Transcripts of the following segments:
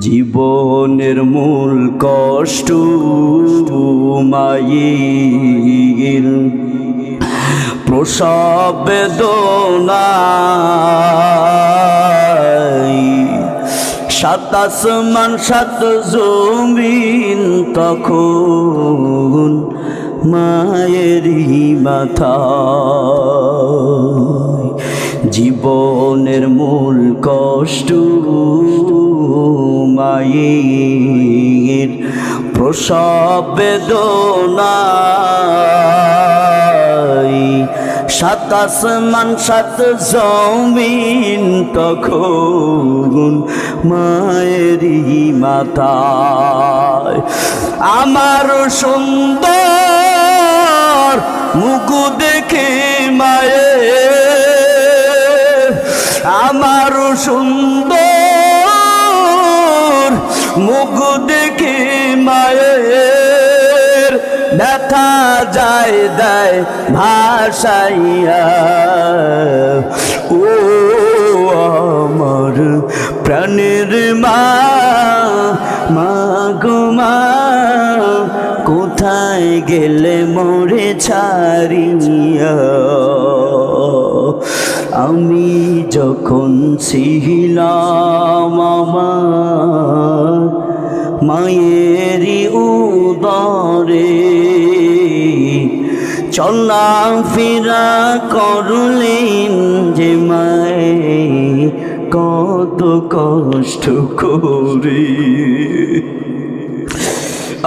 জীবনের মূল কষ্ট মায়ের প্রসব বেদনায় সাত আসমান সাত জমিন তখন মায়েরই মাথা। জীবনের মূল কষ্ট মায়ের প্রসব বেদনায়। সাত সাত জমিন তখন মায়েরই মাথায়। আমার সুন্দর মুখ দেখে মায়ের যায়, দেয় ভাসাইয়া ও আমার প্রাণের মা মা, কোথায় গেলে মোরে ছাড়িয়া? আমি যখন ছিলাম আমার মায়েরই উদরে চলা ফিরা করলেন যে মায়ে, কত কষ্ট করে।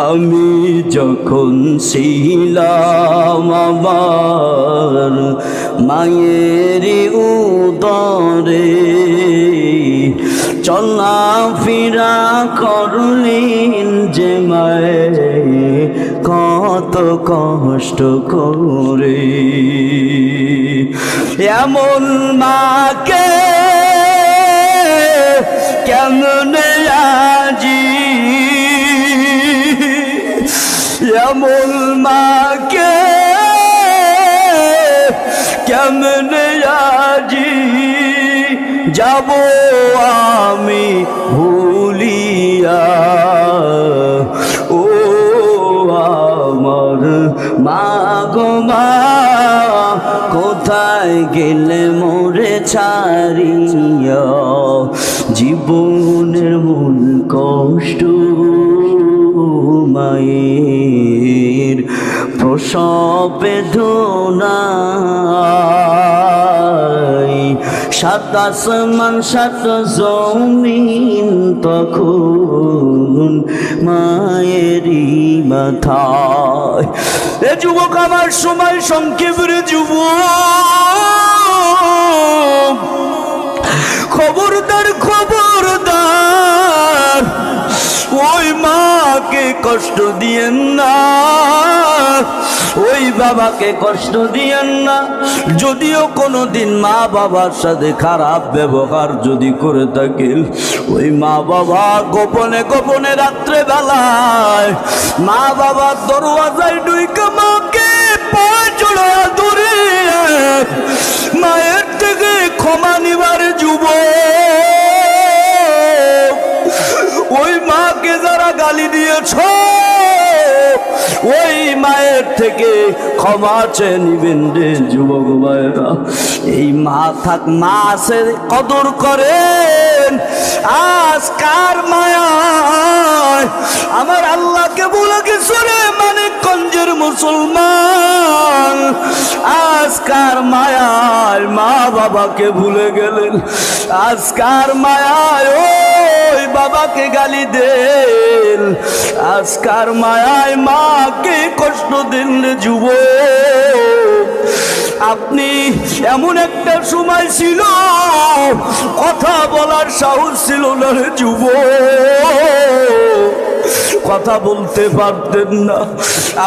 আমি যখন ছিলাম আমার মায়ের উদরে চলা ফিরা করলেন যে মায়ে কত কষ্ট করে। এমন মাকে কেমন আজি? এমন মাকে কেমন আজি? যাব আমি ভুলিয়া। মা কোথায় গেলে মোরে ছাড়িয়া? জীবনের মূল কষ্ট মায়ের প্রসব সাত আসমান সাত জমিন তখন মায়েরই মাথায়। এ যুবক, আমার সময় সংক্ষেপের যুবক। খবরদার খবরদার, ওই মাকে কষ্ট দিয়েন না। ওই বাবাকে কষ্ট দিয়েন না। যদিও কোনো দিন মা বাবার সাথে খারাপ ব্যবহার যদি করে থাকেন, ওই মা বাবা গোপনে গোপনে রাত্রে বেলায় মা বাবার দরওয়াজায় ডুইকা মাকে মায়ের থেকে ক্ষমা নিবার যুবক, ওই মাকে যারা গালি দিয়েছ ওই মায়ের থেকে ক্ষমা চেয়ে নিবেন রে যুবক ভাইরা এই মা থাক, মা আছে, কদর করেন। আজ কার মায়া আমার আল্লাহকে বলে গেছো রে মানে কঞ্জের মুসলমান আজকার মায়ায়? মা বাবাকে ভুলে গেলেন। আজকার মায়ায়? ওই বাবাকে গালি দেন। আজকার মায়ায় মাকে কষ্ট দিন যুব আপনি এমন একটা সময় ছিল, কথা বলার সাহস ছিল না রে যুবক। কথা বলতে পারতেন না।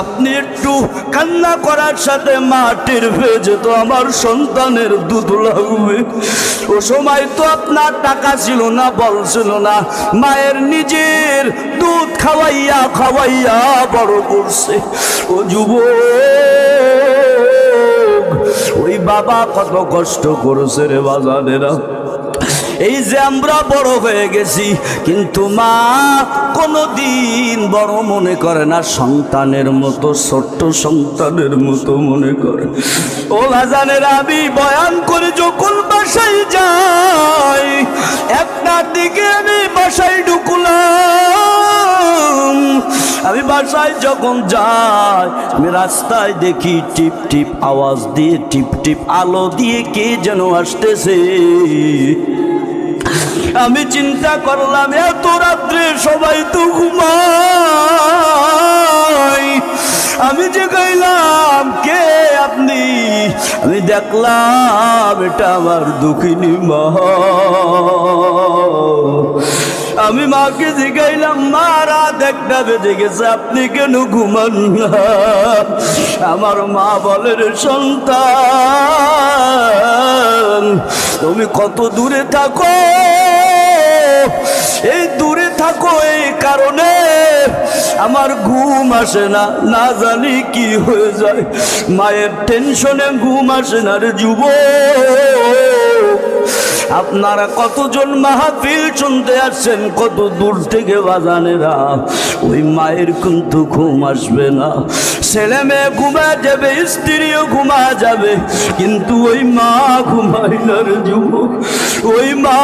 আপনি একটু কান্না করার সাথে মাটির ভেজে তো আমার সন্তানের দুধ লাগবে। ও সময় তো আপনার টাকা ছিল না, বল ছিল না। মায়ের নিজের দুধ খাওয়াইয়া খাওয়াইয়া বড় করছে। ও যুব ওই বাবা কত কষ্ট করেছে রে বাজারেরা এই যে আমরা বড় হয়ে গেছি, কিন্তু মা কোনো দিন বড় মনে করে না, সন্তানের মতো, ছোট্ট সন্তানের মতো মনে করে। ও ভাজানের আমি বয়ান করে যখন বাসায় যাই একটার দিকে আমি বাসায় ঢুকলাম। আমি বাসায় যখন যাই, আমি রাস্তায় দেখি টিপ টিপ আওয়াজ দিয়ে, টিপ টিপ আলো দিয়ে কে যেন আসতেছে। আমি চিন্তা করলাম, এত রাত্রে সবাই তো ঘুমাই আমি যে গাইলাম, কে আপনি? আমি দেখলাম, এটা আমার দুঃখিনী মা। আমি মাকে জিগাইলাম, মা, রাত একটা বেজে গেছে, আপনি কেন ঘুমান না? আমার মা বলেন সন্তান, তুমি কত দূরে থাকো? এই দূরে থাকো এই কারণে আমার ঘুম আসে না না জানি কি হয়ে যায়। মায়ের টেনশনে ঘুম আসে না রে যুব আপনারা কতজন মাহফিল শুনতে আসছেন? কত দূর থেকে বাজানেরা? ওই মায়ের কিন্তু ঘুম আসবে না। ছেলে মেয়ে ঘুমা যাবে, স্ত্রীও ঘুমা যাবে। কিন্তু ওই মা ঘুমাই না রে যুবক। ওই মা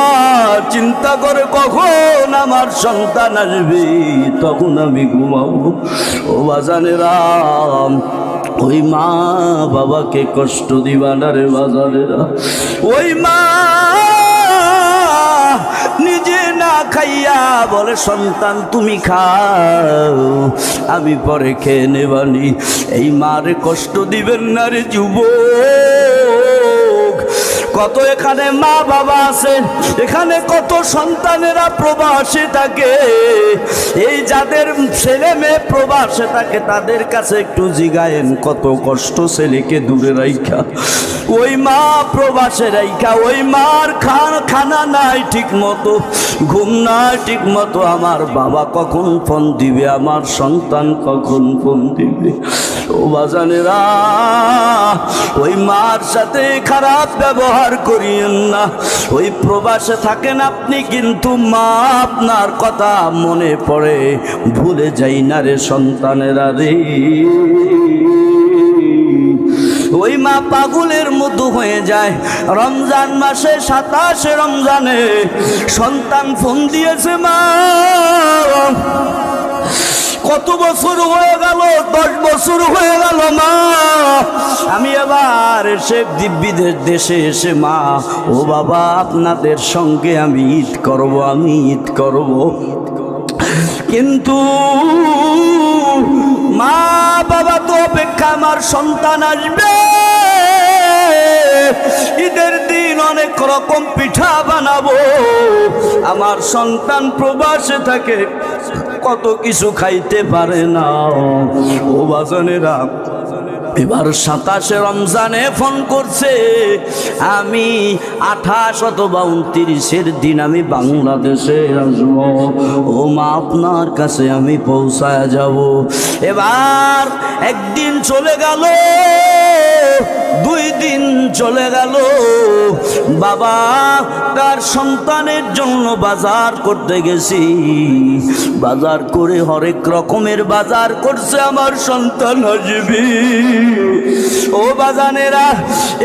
চিন্তা করে কখন আমার সন্তান আসবে? তখন আমি ঘুমাবো। ও বাজানেরা, ওই মা বাবাকে কষ্ট দিবা না রে বাজানেরা। ওই মা খাইয়া বলে, সন্তান, তুমি খাও। আমি পরে খেয়ে নেবানি। এই মারে কষ্ট দিবেন না রে যুবক। কত এখানে মা বাবা আছে এখানে কত সন্তানেরা প্রবাসে থাকে। এই যাদের ছেলে মেয়ে প্রবাসে থাকে, তাদের কাছে একটু জিগায়েন, কত কষ্ট ছেলেকে দূরে রাইখা। ওই মা প্রবাসে রাইখা, ওই মার খান খানা নাই ঠিক মতো ঘুম নাই ঠিক মতো আমার বাবা কখন ফোন দিবে, আমার সন্তান কখন ফোন দিবে? ও বাজানেরা, ওই মার সাথে খারাপ ব্যবহার করিয়েন না। ওই প্রবাসে থাকেন আপনি, কিন্তু মা আপনার কথা মনে পড়ে। ভুলে যাই না রে সন্তানেরা রে। ওই মা পাগলের মতো হয়ে যায়। রমজান মাসে সাতাশে রমজানে সন্তান ফোন দিয়েছে মা। কত বছর হয়ে গেল, দশ বছর হয়ে গেল মা। আমি এবার এসে দিব্যিদের দেশে এসে মা, ও বাবা, আপনাদের সঙ্গে আমি ঈদ করব, আমি ঈদ করব। কিন্তু মা বাবা তো অপেক্ষা আমার সন্তান আসবে। ঈদের দিন অনেক রকম পিঠা বানাবো। আমার সন্তান প্রবাসে থাকে, কত কিছু খাইতে পারে না। ও বাজনেরা এবার সাতাশে রমজানে ফোন করছে, আমি আঠাশ অথবা উনত্রিশের দিন আমি বাংলাদেশে আসব। ও মা, আপনার কাছে আমি পৌঁছায় যাব। এবার একদিন চলে গেল দুই দিন চলে গেল। বাবা, তার সন্তানের জন্য বাজার করতে গেছি। বাজার করে হরেক রকমের বাজার করছে আমার সন্তান আসবে ও বাজানেরা,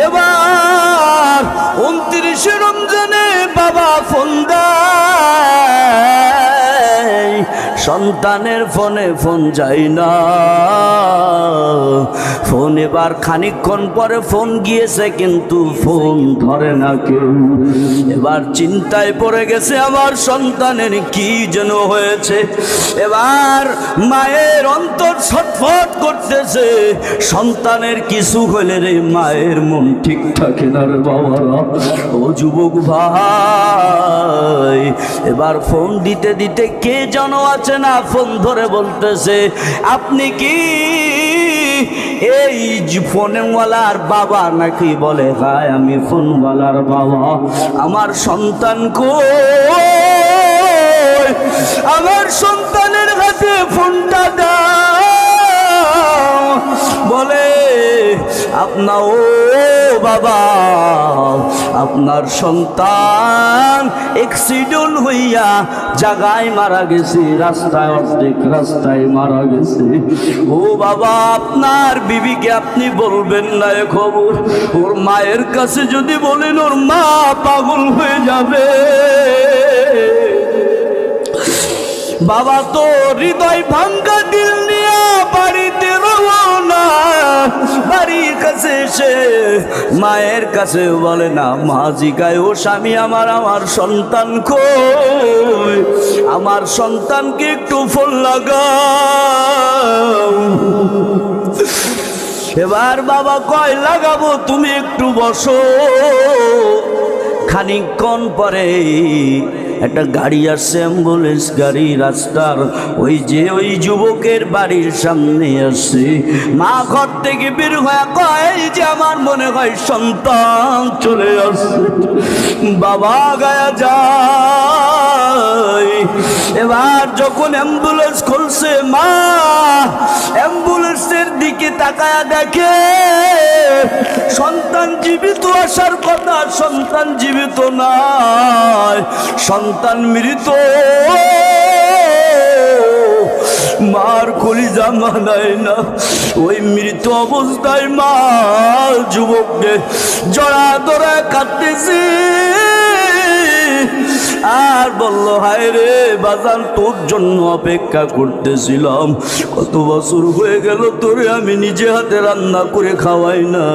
এবার উনত্রিশে রমজানে বাবা ফোন দেয়। সন্তানের ফোনে ফোন যায় না। ফোন এবার খানিকক্ষণ পরে ফোন গিয়েছে, কিন্তু ফোন ধরে না কেউ। এবার চিন্তায় পড়ে গেছে, আমার সন্তানের কি যেন হয়েছে। এবার মায়ের অন্তর ছটফট করতেছে, সন্তানের কিছু হলে রে মায়ের মন ঠিক থাকে না রে বাবা ও যুবক ভাই। এবার ফোন দিতে দিতে কে যেন আছে না ফোন ধরে বলতেছে, আপনি কি এই ফোনওয়ালার বাবা নাকি? বলে হায় আমি ফোনওয়ালার বাবা। আমার সন্তান কো আমার সন্তানের হাতে ফোনটা দাও। বলে, আপনা ও বাবা আপনার সন্তান এক্সিডেন্ট হইয়া জাগায় মারা গেছে, রাস্তায় অর্ধেক রাস্তায় মারা গেছে। ও বাবা, আপনার বিবিকে আপনি বলবেন না এ খবর। ওর মায়ের কাছে যদি বলেন, ওর মা পাগল হয়ে যাবে। বাবা তো হৃদয় ভাঙ্গা বাড়ির কাছে এসে মায়ের কাছে বলে, না মা জিগায় ও স্বামী আমার আমার সন্তান কই? আমার সন্তানকে একটু ফোন লাগাও। এবার বাবা কয়, লাগাবো, তুমি একটু বসো। খানিকক্ষণ পরে একটা গাড়ি আসছে, অ্যাম্বুলেন্স গাড়ি, রাস্তার ওই যে ওই যুবকের বাড়ির সামনে আসছে। মা ঘর থেকে বের হয়ে কয় যে আমার মনে হয় সন্তান চলে আসছে। বাবা গায়া যায়। এবার যখন অ্যাম্বুলেন্স খুলছে মা, অ্যাম্বুলেন্সের দিকে তাকায়া দেখে, সন্তান জীবিত আসার কথা, সন্তান জীবিত নয়, সন্তান মৃত। মার কলিজা মানায় না, ওই মৃত অবস্থায় মা যুবককে জড়া ধরা কাঁদতেছে। আর বলল, হায় রে, বাজান, তোর জন্য অপেক্ষা করতেছিলাম। কত বছর হয়ে গেল, তোরে আমি নিজে হাতে রান্না করে খাওয়াই না।